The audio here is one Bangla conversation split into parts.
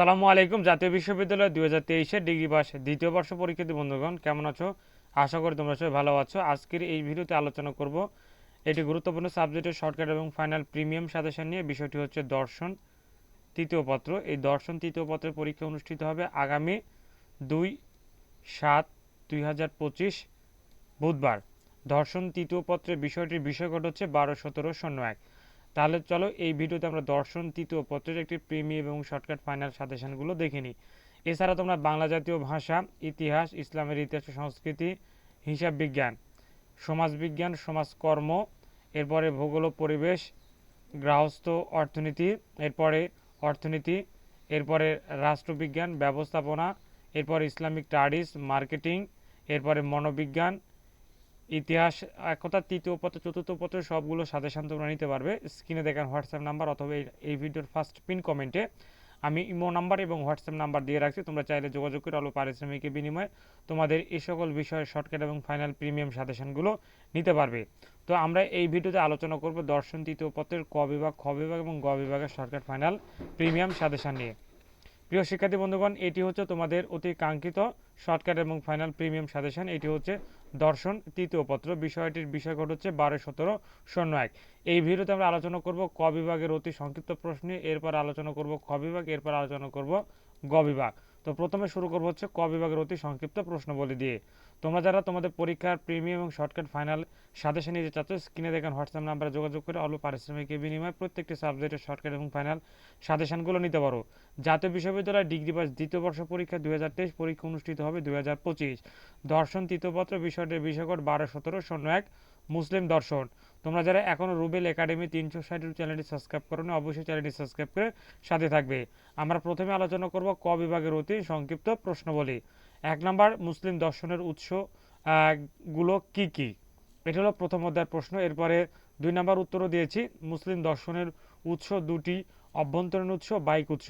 সালামু আলাইকুম, জাতীয় বিশ্ববিদ্যালয় দুই হাজার তেইশের ডিগ্রি পাস দ্বিতীয় বর্ষ পরীক্ষার্থী বন্ধুগণ, কেমন আছো? আশা করি তোমরা সবাই ভালো আছো। আজকের এই ভিডিওতে আলোচনা করব এটি গুরুত্বপূর্ণ সাবজেক্টের শর্টকাট এবং ফাইনাল প্রিমিয়াম সাজেশন নিয়ে। বিষয়টি হচ্ছে দর্শন, তৃতীয় পত্র। এই দর্শন, তৃতীয় পত্রের পরীক্ষা অনুষ্ঠিত হবে আগামী দুই সাত দুই হাজার পঁচিশ বুধবার। দর্শন, তৃতীয় পত্রের বিষয়টির বিষয়কট হচ্ছে বারো, সতেরো, শূন্য এক। তাহলে চলো এই ভিডিওতে আমরা দর্শন, তৃতীয় পত্রের একটি প্রিমিয়াম এবং শর্টকাট ফাইনাল সাজেশনগুলো দেখে নিই। এছাড়া তোমরা বাংলা জাতীয় ভাষা, ইতিহাস, ইসলামের ইতিহাস সংস্কৃতি, হিসাব বিজ্ঞান সমাজবিজ্ঞান সমাজকর্ম, এরপরে ভূগোল পরিবেশ, গৃহস্থ, অর্থনীতি, এরপরে অর্থনীতি, এরপরে রাষ্ট্রবিজ্ঞান, ব্যবস্থাপনা, এরপর ইসলামিক স্টাডিজ, মার্কেটিং, এরপরে মনোবিজ্ঞান ইতিহাস এক কথা তৃতীয় পত্র, চতুর্থ পত্র, সবগুলো সাজেশন তোমরা নিতে পারবে। স্ক্রিনে দেখান হোয়াটসঅ্যাপ নাম্বার অথবা এই- ভিডিওর ফার্স্ট পিন কমেন্টে আমি ইমো নাম্বার এবং হোয়াটসঅ্যাপ নাম্বার দিয়ে রাখছি, তোমরা চাইলে যোগাযোগ করে অল্প পারিশ্রমিকের বিনিময়ে তোমাদের এই সকল বিষয়ে শর্টকাট এবং ফাইনাল প্রিমিয়াম সাজেশনগুলো নিতে পারবে। তো আমরা এই ভিডিওতে আলোচনা করব দর্শন তৃতীয় পত্রের ক বিভাগ, খ বিভাগ এবং গ বিভাগের শর্টকাট ফাইনাল প্রিমিয়াম সাজেশন নিয়ে। প্রিয় শিক্ষার্থী বন্ধুগণ, এটি হচ্ছে তোমাদের অতি কাঙ্ক্ষিত শর্টকাট এবং ফাইনাল প্রিমিয়াম সাজেশন। এটি হচ্ছে দর্শন, তৃতীয় পত্র। বিষয়টির বিষয়কট হচ্ছে বারো সতেরো শূন্য এক। এই ভিডিওতে আমরা আলোচনা করব ক বিভাগের অতি সংক্ষিপ্ত প্রশ্নে, এরপর আলোচনা করব খ বিভাগ, এরপর আলোচনা করব গ বিভাগ। তো প্রথমে শুরু করব হচ্ছে ক বিভাগের অতি সংক্ষিপ্ত প্রশ্ন বলে দিয়ে। তোমরা যারা তোমাদের পরীক্ষার প্রিমিয়াম এবং শর্টকাট ফাইনাল সাজেশন নিতে চাচ্ছ, স্ক্রিনে দেখেন হোয়াটসঅ্যাপ নাম্বারে যোগাযোগ করে অল্প পারিশ্রমিকের বিনিময়ে প্রত্যেকটি সাবজেক্টের শর্টকাট এবং ফাইনাল সাজেশনগুলো নিতে পারো। জাতীয় বিশ্ববিদ্যালয় ডিগ্রি পাস দ্বিতীয় বর্ষ পরীক্ষা দুই হাজার তেইশ পরীক্ষা অনুষ্ঠিত হবে দুই হাজার পঁচিশ। দর্শন তৃতীয়পত্র বিষয়টির বিষয়কট বারো সতেরো শূন্য এক, মুসলিম দর্শন। তোমরা যারা এখনও রুবেল একাডেমি তিনশো ষাট চ্যানেলটি সাবস্ক্রাইব করো না অবশ্যই চ্যানেলটি সাবস্ক্রাইব করে সাথে থাকবে। আমরা প্রথমে আলোচনা করব ক বিভাগের অতি সংক্ষিপ্ত প্রশ্ন বলি এক নম্বর, মুসলিম দর্শনের উৎস গুলো কি কি? এটা হলো প্রথম অধ্যায়ের প্রশ্ন। এরপরে দুই নম্বর উত্তরও দিয়েছি। মুসলিম দর্শনের উৎস দুটি, অভ্যন্তরীণ উৎস, বাইক উৎস।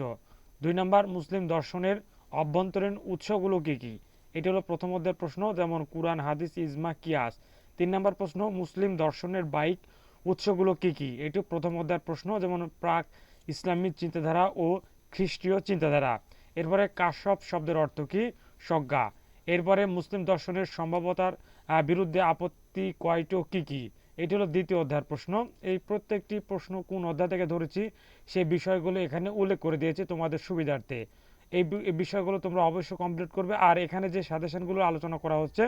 দুই নম্বর, মুসলিম দর্শনের অভ্যন্তরীণ উৎসগুলো কি কি? এটি হলো প্রথম অধ্যায়ের প্রশ্ন, যেমন কুরআন, হাদিস, ইজমা, কিয়াস। তিন নম্বর প্রশ্ন মুসলিম দর্শনের বাইক উৎসগুলো কি কি? এটি প্রথম অধ্যায়ের প্রশ্ন যেমন প্রাক ইসলামিক চিন্তাধারা ও খ্রিস্টীয় চিন্তাধারা। এরপরে কাশ্যপ শব্দের অর্থ কি? সজ্ঞা এরপরে মুসলিম দর্শনের সম্ভাব্যতার আহ, বিরুদ্ধে আপত্তি কয়টো কি কি? এটি হলো দ্বিতীয় অধ্যায়ের প্রশ্ন। এই প্রত্যেকটি প্রশ্ন কোন অধ্যায় থেকে ধরেছি সেই বিষয়গুলো এখানে উল্লেখ করে দিয়েছে তোমাদের সুবিধার্থে। এই বিষয়গুলো তোমরা অবশ্যই কমপ্লিট করবে। আর এখানে যে সাজেশনগুলো আলোচনা করা হচ্ছে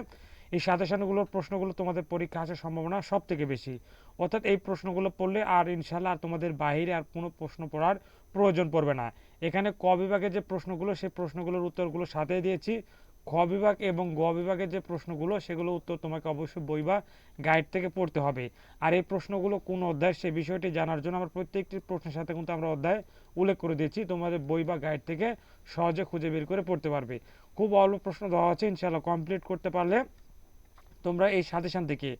এই সাজেশনগুলোর প্রশ্নগুলো তোমাদের পরীক্ষা আসার সম্ভাবনা সব থেকে বেশি। অর্থাৎ এই প্রশ্নগুলো পড়লে আর ইনশাল্লাহ আর তোমাদের বাইরে আর কোনো প্রশ্ন পড়ার প্রয়োজন পড়বে না। এখানে ক বিভাগের যে প্রশ্নগুলো সেই প্রশ্নগুলোর উত্তরগুলো সাথে দিয়েছি। খ বিভাগ এবং গ বিভাগের যে প্রশ্নগুলো, সেগুলো উত্তর তোমাকে অবশ্যই বই বা গাইড থেকে পড়তে হবে। আর এই প্রশ্নগুলো কোন অধ্যায়, সে বিষয়টি জানার জন্য আমরা প্রত্যেকটি প্রশ্নের সাথে কিন্তু আমরা অধ্যায় উল্লেখ করে দিয়েছি। তোমাদের বই বা গাইড থেকে সহজে খুঁজে বের করে পড়তে পারবে। খুব অল্প প্রশ্ন দেওয়া আছে ইনশাল্লাহ কমপ্লিট করতে পারলে তোমরা এই সাজেশন থেকে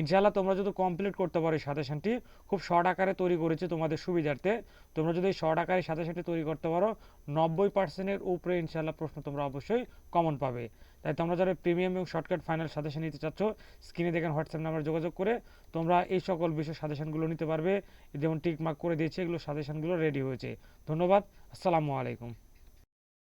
ইনশাআল্লাহ তোমরা যদি কমপ্লিট করতে পারো এই সাজেশনটি, খুব শর্ট আকারে তৈরি করেছে তোমাদের সুবিধার্থে। তোমরা যদি এই শর্ট আকারে সাজেশনটি তৈরি করতে পারো, নব্বই পার্সেন্টের উপরে ইনশাআল্লাহ প্রশ্ন তোমরা অবশ্যই কমন পাবে। তাই তোমরা যারা প্রিমিয়াম এবং শর্টকাট ফাইনাল সাজেশন নিতে চাচ্ছ স্ক্রিনে দেখেন হোয়াটসঅ্যাপ নাম্বার যোগাযোগ করে তোমরা এই সকল বিষয় সাজেশনগুলো নিতে পারবে। যেমন টিকমার্ক করে দিয়েছে, এগুলো সাজেশনগুলো রেডি হয়েছে। ধন্যবাদ, আসসালামু আলাইকুম।